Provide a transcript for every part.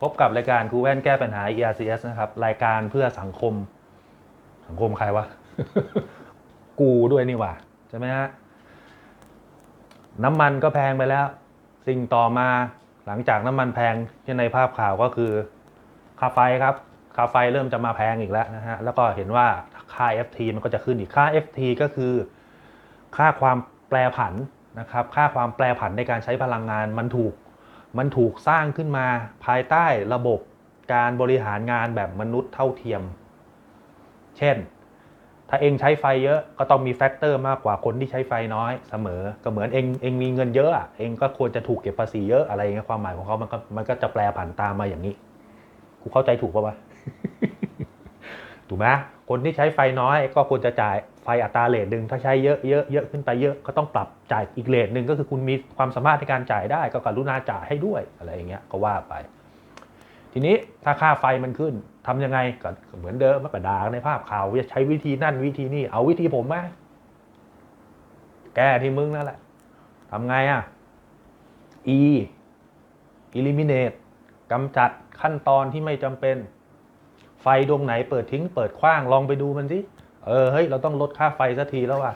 พบกับรายการครูแว่นแก้ปัญหา ERCS นะครับ รายการเพื่อสังคม สังคมใครวะ กูด้วยนี่หว่า ใช่ไหมฮะ น้ำมันก็แพงไปแล้ว สิ่งต่อมาหลังจากน้ำมันแพงที่ในภาพข่าวก็คือค่าไฟครับค่าไฟเริ่มจะมาแพงอีกแล้วนะฮะ แล้วก็เห็นว่าค่า FT มันก็จะขึ้นอีกค่า FT ก็คือ ค่าความแปรผันนะครับ ค่าความแปรผันในการใช้พลังงานมันถูก มันถูกสร้างขึ้นมาภายใต้ระบบการบริหารงานแบบมนุษย์เท่าเทียม เช่น ถ้าเองใช้ไฟเยอะก็ต้องมีแฟกเตอร์มากกว่าคนที่ใช้ไฟน้อยเสมอ ก็เหมือนเองเองมีเงินเยอะเองก็ควรจะถูกเก็บภาษีเยอะอะไรเงี้ยความหมายของเขามันก็มันก็จะแปลผันตามมาอย่างนี้ กูเข้าใจถูกปะวะ ถูกไหม คนที่ใช้ไฟน้อยก็ควรจะจ่ายไฟอัตราเรทหนึ่งถ้าใช้เยอะเยอะเยอะขึ้นไปเยอะก็ต้องปรับจ่ายอีกเรทหนึ่งก็คือคุณมีความสามารถในการจ่ายได้ ก็กรุณาจ่ายให้ด้วยอะไรอย่างเงี้ยก็ว่าไป ทีนี้ถ้าค่าไฟมันขึ้นทำยังไงก็เหมือนเดิมมันก็ด่าในภาพข่าวจะใช้วิธีนั่นวิธีนี่เอาวิธีผมไหมแก้ที่มึงนั่นแหละทำไงอะ E eliminate กำจัดขั้นตอนที่ไม่จำเป็น ฟดวงไหนเปิดทิ้งเปิดขว้างลองไปดูมันสิเออเฮ้ยเราต้องลดค่าไฟสักทีแล้วว่ะ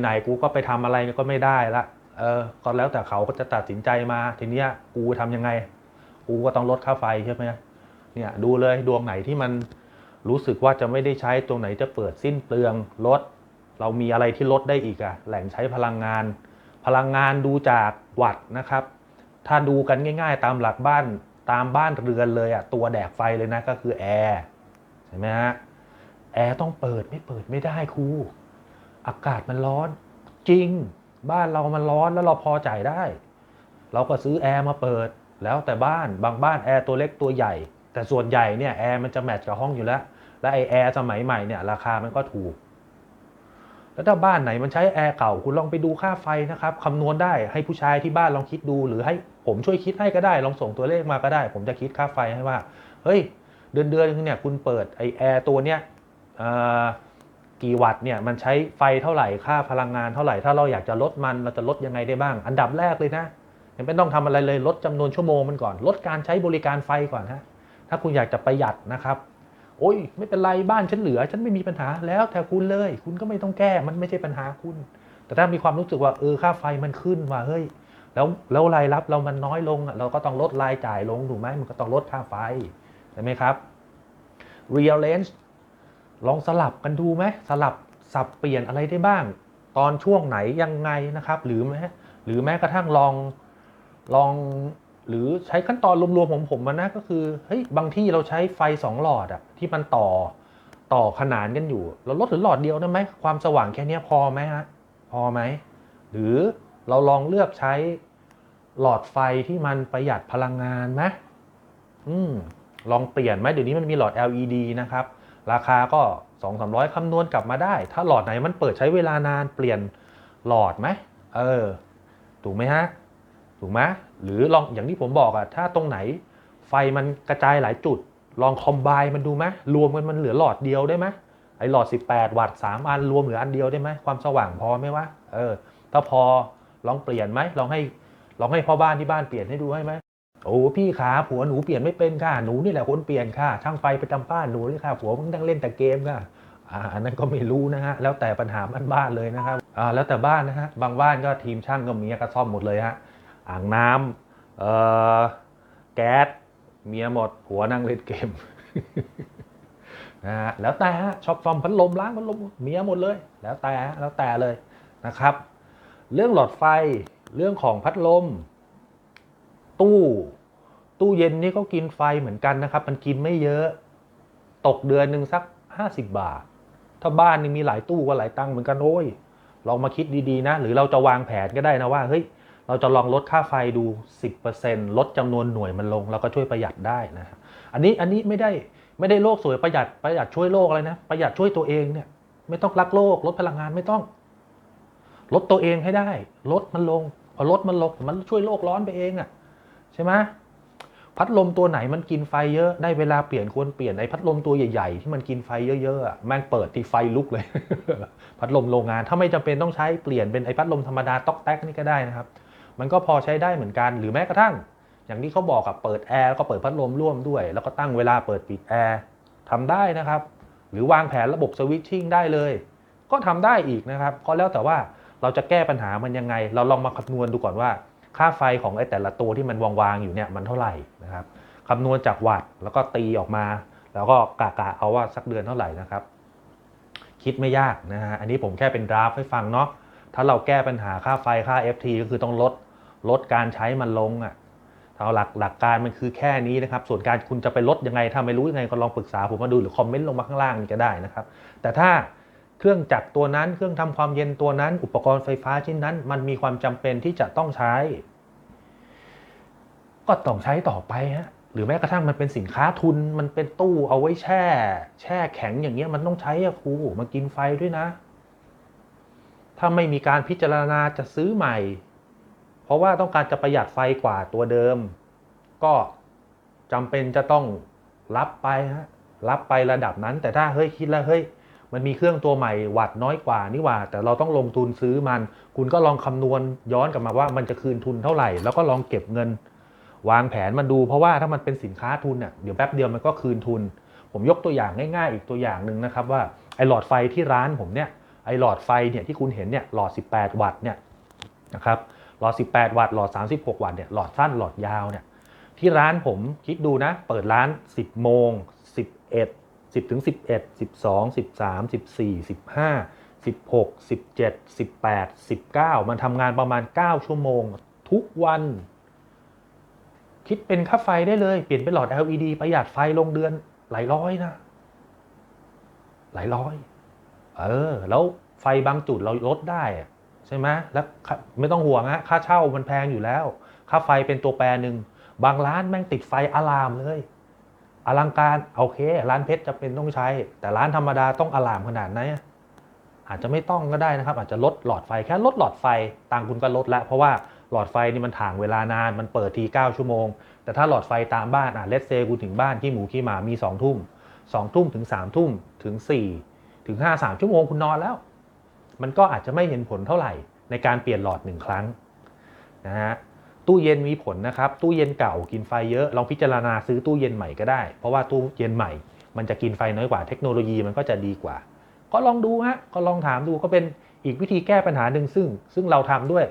ไหนๆกูก็ไปทำอะไรก็ไม่ได้ละเออก็แล้วแต่เขาก็จะตัดสินใจมาทีเนี้ยกูทำยังไง กูก็ต้องลดค่าไฟใช่ไหมเนี่ยดูเลยดวงไหนที่มันรู้สึกว่าจะไม่ได้ใช้ตรงไหนจะเปิดสิ้นเปลืองลด เรามีอะไรที่ลดได้อีกอะแหล่งใช้พลังงาน พลังงานดูจากวัตนะครับ ถ้าดูกันง่าย ๆ ตามหลักบ้านตามบ้านเรือนเลยอะตัวแดกไฟเลยนะก็คือแอร์ ใช่ไหมฮะแอร์ต้องเปิดไม่เปิดไม่ได้ครูอากาศมันร้อนจริง บ้านเรามันร้อนแล้วเราพอจ่ายได้ เราก็ซื้อแอร์มาเปิด แล้วแต่บ้านบางบ้านแอร์ตัวเล็กตัวใหญ่ แต่ส่วนใหญ่เนี่ยแอร์มันจะแมทช์กับห้องอยู่แล้ว และไอแอร์สมัยใหม่เนี่ยราคามันก็ถูก แล้วถ้าบ้านไหนมันใช้แอร์เก่าคุณลองไปดูค่าไฟนะครับคำนวณได้ให้ผู้ชายที่บ้านลองคิดดู หรือให้ผมช่วยคิดให้ก็ได้ ลองส่งตัวเลขมาก็ได้ ผมจะคิดค่าไฟให้ว่า เฮ้ย เดือนเดือนนึงเนี่ยคุณเปิดไอแอร์ตัวเนี้ยกี่วัตต์เนี่ยมันใช้ไฟเท่าไหร่ค่าพลังงานเท่าไหร่ถ้าเราอยากจะลดมันเราจะลดยังไงได้บ้าง อันดับแรกเลยนะยังไม่ต้องทำอะไรเลยลดจำนวนชั่วโมงมันก่อน ลดการใช้บริการไฟก่อนฮะถ้าคุณอยากจะประหยัดนะครับ โอ้ยไม่เป็นไรบ้านฉันเหลือ ฉันไม่มีปัญหาแล้วแต่คุณเลย คุณก็ไม่ต้องแก้มันไม่ใช่ปัญหาคุณ แต่ถ้ามีความรู้สึกว่าเออค่าไฟมันขึ้นว่าเฮ้ยแล้วแล้วรายรับเรามันน้อยลงอะเราก็ต้องลดรายจ่ายลงถูกไหมมันก็ต้องลดค่าไฟ ช่ไหมครับ rearrange ลองสลับกันดูไหมสลับสับเปลี่ยนอะไรได้บ้าง ตอนช่วงไหนยังไงนะครับ หรือแม้หรือแม้กระทั่งลองลองหรือใช้ขั้นตอนรวมๆของผมมันะก็คือเฮ้ยบางที่เราใช้ไฟสองหลอดอะที่มันต่อต่อขนานกันอยู่ เราลดหรือหลอดเดียวได้ไหมความสว่างแค่เนี้ยพอไหมฮะพอไหมหรือเราลองเลือกใช้หลอดไฟที่มันประหยัดพลังงานไหมอืม ลองเปลี่ยนไหมเดี๋ยวนี้มันมีหลอด LED นะครับ ราคาก็ 2 3 0 0 คำนวณกลับมาได้ ถ้าหลอดไหนมันเปิดใช้เวลานานเปลี่ยนหลอดไหมเออ ถูกไหมฮะ ถูกไหมหรือลองอย่างที่ผมบอกอะถ้าตรงไหนไฟมันกระจายหลายจุด ลองคอมไบมันดูไหมรวมกันมันเหลือหลอดเดียวได้ไหมไอหลอด 18 วัตต์3อันรวมเหลืออันเดียวได้ไหมความสว่างพอไหมวะเออ ถ้าพอลองเปลี่ยนไหมลองให้ลองให้พ่อบ้านที่บ้านเปลี่ยนให้ดูให้ไหม โอ้พี่ขาผัวหนูเปลี่ยนไม่เป็นค่ะหนูนี่แหละคนเปลี่ยนค่ะช่างไฟประจำบ้านหนูนี่ค่ะผัวเพิ่งนั่งเล่นแต่เกมค่ะอ่าอันนั้นก็ไม่รู้นะฮะแล้วแต่ปัญหาบ้านๆเลยนะครับอ่าแล้วแต่บ้านนะฮะบางบ้านก็ทีมช่างก็มีก็ซ่อมหมดเลยฮะอ่างน้ำเอ่อแก๊สเมียหมดหัวนั่งเล่นเกมนะฮะแล้วแต่ฮะชอบซ่อมพัดลมล้างพัดลมเมียหมดเลย แล้วแต่แล้วแต่เลยนะครับ เรื่องหลอดไฟเรื่องของพัดลม ตู้ ตู้เย็นนี่ก็กินไฟเหมือนกันนะครับ มันกินไม่เยอะ ตกเดือนหนึ่งสัก 50 บาท ถ้าบ้านนี่มีหลายตู้ก็หลายตังค์เหมือนกันโอ้ยลองมาคิดดีๆนะ หรือเราจะวางแผนก็ได้นะว่าเฮ้ยเราจะลองลดค่าไฟดู 10%ลดจำนวนหน่วยมันลง แล้วก็ช่วยประหยัดได้นะฮะอันนี้อันนี้ไม่ได้ไม่ได้โลกสวยประหยัดประหยัดช่วยโลกอะไรนะ ประหยัดช่วยตัวเองเนี่ย ไม่ต้องรักโลก ลดพลังงานไม่ต้อง ลดตัวเองให้ได้ ลดมันลงพอลดมันลงมันช่วยโลกร้อนไปเองอะ่ะ ใช่ไหมพัดลมตัวไหนมันกินไฟเยอะได้เวลาเปลี่ยนควรเปลี่ยนไอ้พัดลมตัวใหญ่ๆ ที่มันกินไฟเยอะๆแม่งเปิดที่ไฟลุกเลย พัดลมโรงงานถ้าไม่จำเป็นต้องใช้เปลี่ยนเป็นไอ้พัดลมธรรมดาต๊อกแต๊กนี่ก็ได้นะครับ มันก็พอใช้ได้เหมือนกันหรือแม้กระทั่ง อย่างที่เขาบอกกับเปิดแอร์แล้วก็เปิดพัดลมร่วมด้วย แล้วก็ตั้งเวลาเปิดปิดแอร์ทำได้นะครับ หรือวางแผนระบบสวิตชิ่งได้เลย ก็ทำได้อีกนะครับก็แล้วแต่ว่าเราจะแก้ปัญหามันยังไง เราลองมาคำนวณดูก่อนว่า ค่าไฟของไอ้แต่ละตัวที่มันวางๆอยู่เนี่ยมันเท่าไหร่นะครับคำนวณจากวัตต์แล้วก็ตีออกมา แล้วก็กะกะเอาว่าสักเดือนเท่าไหร่นะครับ คิดไม่ยากนะฮะอันนี้ผมแค่เป็นดราฟให้ฟังเนาะถ้าเราแก้ปัญหาค่าไฟค่า FT ก็คือต้องลดลดการใช้มันลงอะ่ะเอาหลักหลักการมันคือแค่นี้นะครับ ส่วนการคุณจะไปลดยังไงถ้าไม่รู้ยังไงก็ลองปรึกษาผมมาดูหรือคอมเมนต์ลงมาข้างล่างนี่ก็ได้นะครับ แต่ถ้า เครื่องจักรตัวนั้นเครื่องทำความเย็นตัวนั้น อุปกรณ์ไฟฟ้าชิ้นนั้น มันมีความจำเป็นที่จะต้องใช้ ก็ต้องใช้ต่อไปฮะหรือแม้กระทั่งมันเป็นสินค้าทุนมันเป็นตู้เอาไว้แช่ แช่แข็งอย่างเงี้ยมันต้องใช้อะครูมากินไฟด้วยนะ ถ้าไม่มีการพิจารณาจะซื้อใหม่ เพราะว่าต้องการจะประหยัดไฟกว่าตัวเดิม ก็จำเป็นจะต้องรับไปฮะรับไประดับนั้น แต่ถ้าเฮ้ยคิดแล้วเฮ้ย มันมีเครื่องตัวใหม่วัดน้อยกว่านี่ว่า แต่เราต้องลงทุนซื้อมัน คุณก็ลองคำนวณย้อนกลับมาว่ามันจะคืนทุนเท่าไหร่ แล้วก็ลองเก็บเงิน วางแผนมันดูเพราะว่าถ้ามันเป็นสินค้าทุนเนี่ยเดี๋ยวแป๊บเดียวมันก็คืนทุน ผมยกตัวอย่างง่ายๆ อีกตัวอย่างหนึ่งนะครับว่าไอหลอดไฟที่ร้านผมเนี่ยไอหลอดไฟเนี่ยที่คุณเห็นเนี่ยหลอด 18 วัตต์เนี่ยนะครับหลอด 18 วัตต์หลอด 36 วัตต์เนี่ยหลอดสั้นหลอดยาวเนี่ยที่ร้านผมคิดดูนะ เปิดร้าน 10 โมง 11 10ถึง11 12 13 14 15 16 17 18 19 มันทำงานประมาณ 9 ชั่วโมง ทุกวัน คิดเป็นค่าไฟได้เลย เปลี่ยนเป็นหลอด LED ประหยัดไฟลงเดือนหลายร้อยนะ หลายร้อย เออ แล้วไฟบางจุดเราลดได้ใช่ไหมแล้วไม่ต้องห่วงฮะค่าเช่ามันแพงอยู่แล้ว ค่าไฟเป็นตัวแปรหนึ่ง บางร้านแม่งติดไฟอะลามเลย อลังการโอเค ร้านเพชรจะเป็นต้องใช้ แต่ร้านธรรมดาต้องอลามขนาดไหนอาจจะไม่ต้องก็ได้นะครับ อาจจะลดหลอดไฟแค่ลดหลอดไฟตังค์คุณก็ลดแล้วเพราะว่าหลอดไฟนี่มันถ่างเวลานานมันเปิดที 9 ชั่วโมง แต่ถ้าหลอดไฟตามบ้านอะเลสเซกูถึงบ้านขี้หมูขี้หมามี 2 ทุ่ม 2 ทุ่มถึง 3 ทุ่มถึง 4 ถึง 5 3 ชั่วโมงคุณนอนแล้ว มันก็อาจจะไม่เห็นผลเท่าไหร่ในการเปลี่ยนหลอดหนึ่งครั้งนะฮะ ตู้เย็นมีผลนะครับ ตู้เย็นเก่ากินไฟเยอะ ลองพิจารณาซื้อตู้เย็นใหม่ก็ได้ เพราะว่าตู้เย็นใหม่ มันจะกินไฟน้อยกว่า เทคโนโลยีมันก็จะดีกว่า ก็ลองดูฮะ ก็ลองถามดู ก็เป็นอีกวิธีแก้ปัญหาหนึ่งซึ่ง ซึ่งเราทำด้วย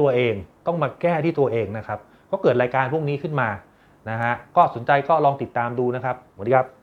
ตัวเอง ต้องมาแก้ที่ตัวเองนะครับ ก็เกิดรายการพวกนี้ขึ้นมา นะฮะ ก็สนใจก็ลองติดตามดูนะครับ สวัสดีครับ